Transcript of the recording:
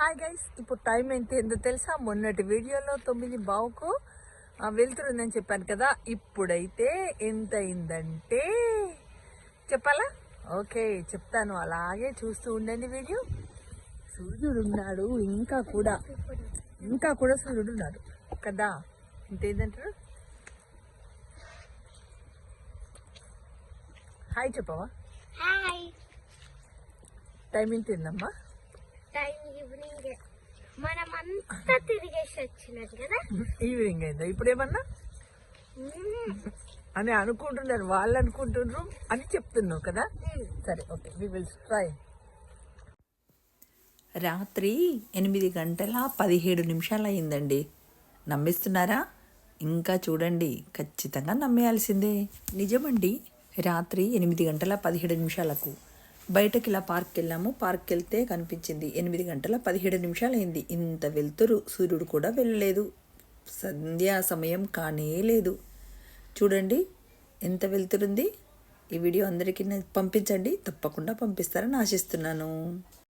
Hi guys ఇప్పుడు time ఎంత ఏందో తెలుసా? మొన్నటి వీడియోలో తొమ్మిది బావుకు వెళ్తుందని చెప్పాను కదా. ఇప్పుడైతే ఎంత అయిందంటే చెప్పాలా? ఓకే చెప్తాను. అలాగే చూస్తూ ఉండండి వీడియో. సూర్యుడు ఉన్నాడు ఇంకా కూడా ఇంకా కూడా సూర్యుడు ఉన్నాడు. కదా? ఇంతేంటంటారు హాయ్ చెప్పవా? టైం ఎంత ఏందమ్మా? టైం ఈవినింగ్ మనం అంతా తిరిగేసి వచ్చినది కదా? ఈవినింగ్ అయిందా? ఇప్పుడు ఏమన్నా. అని అనుకుంటున్నారు వాళ్ళు అనుకుంటున్నారు అని చెప్తున్నావు కదా. సరే ఓకే వి విల్ ట్రై రాత్రి ఎనిమిది గంటల పదిహేడు నిమిషాలు అయిందండి నమ్మిస్తున్నారా? ఇంకా చూడండి ఖచ్చితంగా నమ్మేయాల్సిందే. నిజమండి రాత్రి ఎనిమిది గంటల పదిహేడు నిమిషాలకు బయటకి ఇలా పార్క్కి వెళ్ళాము పార్క్కి వెళ్తే కనిపించింది ఎనిమిది గంటల పదిహేడు నిమిషాలు అయింది ఇంత వెళ్తురు సూర్యుడు కూడా వెళ్ళలేదు. సంధ్యా సమయం కానే లేదు. చూడండి ఎంత వెళ్తురుంది. ఈ వీడియో అందరికీ పంపించండి. తప్పకుండా పంపిస్తారని ఆశిస్తున్నాను.